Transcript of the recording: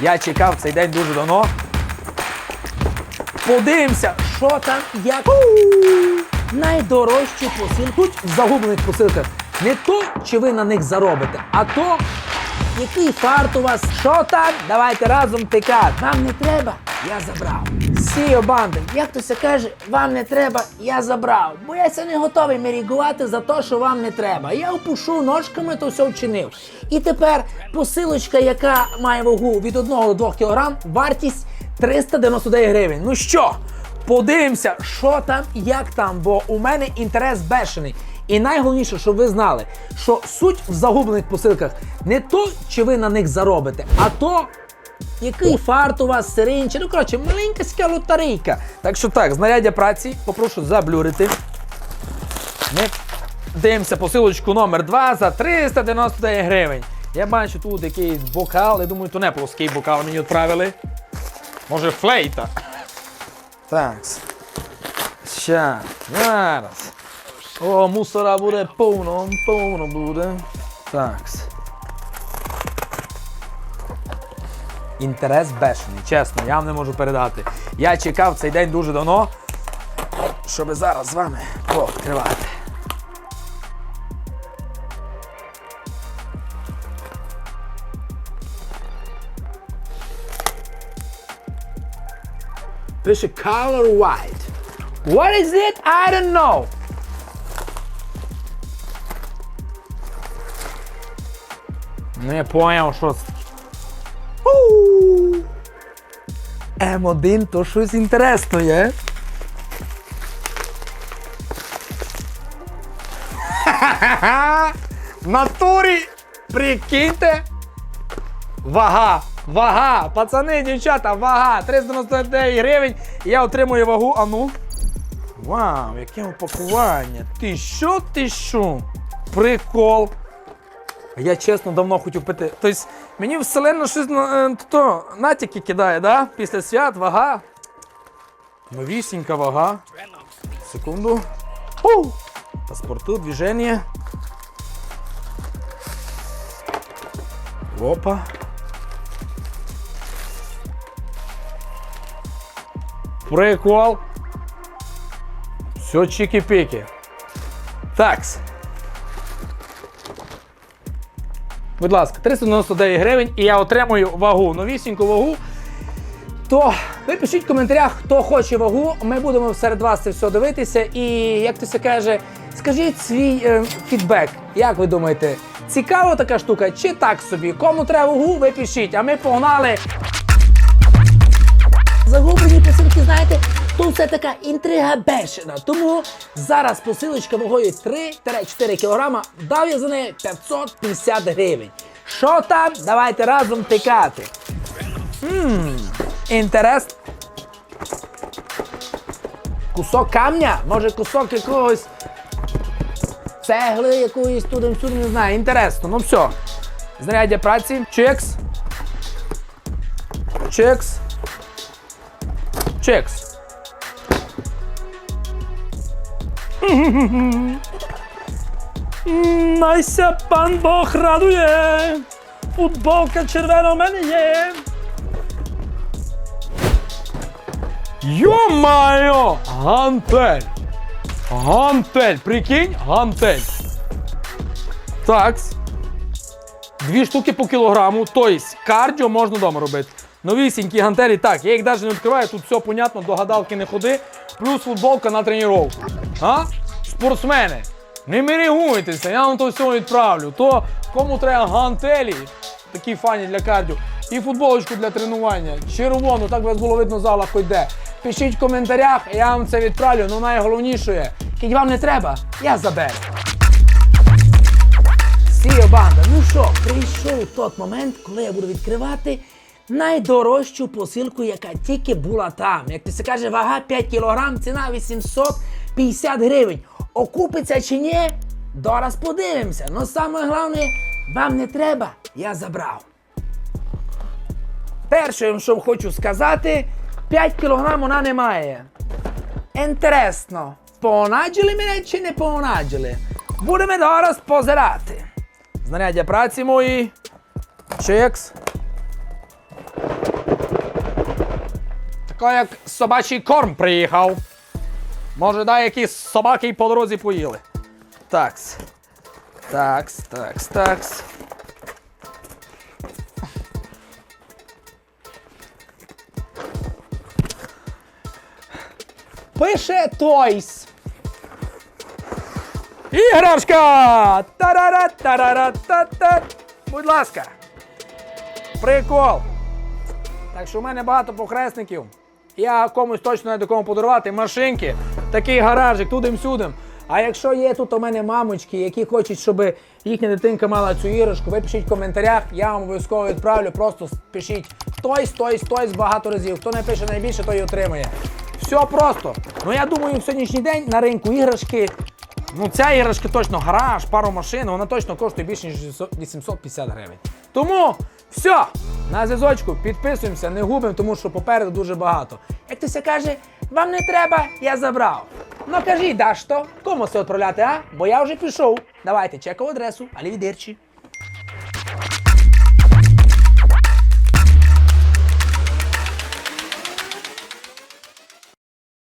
Я чекав цей день дуже давно. Подивимося, що там, як. Найдорожчу посилку. Тут в загублених посилках не то, чи ви на них заробите, а то, який фарт у вас, що там, давайте разом тикати. Вам не треба, я забрав. Сіо банди, як то се каже, вам не треба, я забрав. Бо я це не готовий мерігувати за те, що вам не треба. Я опушу ножками, то все вчинив. І тепер посилочка, яка має вагу від 1 до 2 кг, вартість 399 гривень. Ну що, подивимося, що там, і як там, бо у мене інтерес бешений. І найголовніше, щоб ви знали, що суть в загублених посилках не то, чи ви на них заробите, а то, який фарт у вас сиринче. Ну, коротше, маленька ска лотерейка. Так що так, знаряддя праці попрошу заблюрити. Ми дивимося посилочку номер 2 за 399 гривень. Я бачу тут якийсь бокал, я думаю, то не плоский бокал мені відправили. Може, флейта. Так. Ща. Зараз. О, мусора буде повно, повно буде. Так. Інтерес бешений, чесно, я вам не можу передати. Я чекав цей день дуже давно, щоб зараз з вами відкривати. Пише color white. What is it? I don't know. Не поняв, що це. У. М1 то щось інтересне є. Натурі, прикиньте. Вага, вага, пацани, дівчата, вага, 399 гривень. Я отримую вагу, а ну. Вау, яке упакування. Ти що, ти що? Прикол. Я чесно давно хотів пити. Тобто мені вселенно щось е, то, натяки кидає, да? Після свят вага. Новісінька вага. Секунду. Фу. Паспорту, движення. Опа. Прикол. Все чики-пики. Такс. Будь ласка, 399 гривень і я отримую вагу, новісіньку вагу. То ви пишіть в коментарях, хто хоче вагу. Ми будемо серед вас це все дивитися. І як то се каже, скажіть свій е, фідбек. Як ви думаєте, цікава така штука чи так собі? Кому треба вагу, ви пишіть, а ми погнали. Загублені посилки, знаєте, то все така інтрига бешена. Тому зараз посилочка вагою 3-4 кг, дав я за неї 550 гривень. Що там? Давайте разом тикати. Ммм, інтерес. Кусок камня? Може кусок якогось цегли якоїсь туди сюди не знаю. Інтересно. Ну все. Знаряддя праці. Чекс. Чекс. Чекс. Найся пан Бог радує. Футболка червона в мене є. Йо-майо! Гантель! Гантель! Прикинь, гантель. Такс. Дві штуки по кілограму, тобто кардіо можна вдома робити. Новісінькі гантелі, так, я їх навіть не відкриваю, тут все понятно, до гадалки не ходи. Плюс футболка на тренування. А? Спортсмени, не мерігуйтеся, я вам то все відправлю. То кому треба гантелі, такі фані для кардіо, і футболочку для тренування. Червону, так вас було видно зала хоч де. Пишіть в коментарях, я вам це відправлю. Ну найголовніше, кіть вам не треба, я заберу. Сіо банда, ну що, прийшов той момент, коли я буду відкривати найдорожчу посилку, яка тільки була там. Як ти каже, вага 5 кг, ціна 850 гривень. Окупиться чи ні? Дораз подивимося. Ну саме головне, вам не треба, я забрав. Перше, що хочу сказати, 5 кг вона не має. Інтересно, понаджили мене чи не понаджили? Будемо зараз позирати. Знаряддя праці мої. Чикс. Тако як собачий корм приїхав. Може, дай якісь собаки й по дорозі поїли. Такс. Такс, такс, такс. Пише Тойс. Іграшка! Тарара, тарара, та та Будь ласка. Прикол. Так що в мене багато похресників. Я комусь точно не до кому подарувати машинки, такий гаражик, тудим-сюдим. А якщо є тут у мене мамочки, які хочуть, щоб їхня дитинка мала цю іграшку, ви пишіть в коментарях, я вам обов'язково відправлю. Просто пишіть тойс, тойс, тойс багато разів. Хто напише найбільше, той і отримає. Все просто. Ну я думаю, в сьогоднішній день на ринку іграшки. Ну, ця іграшка точно гараж, пару машин, вона точно коштує більше, ніж 850 гривень. Тому все, на зв'язочку, підписуємося, не губимо, тому що попереду дуже багато. Як хтось каже, вам не треба, я забрав. Ну кажіть, да що? Кому це відправляти, а? Бо я вже пішов. Давайте, чекав адресу, алівідерчі.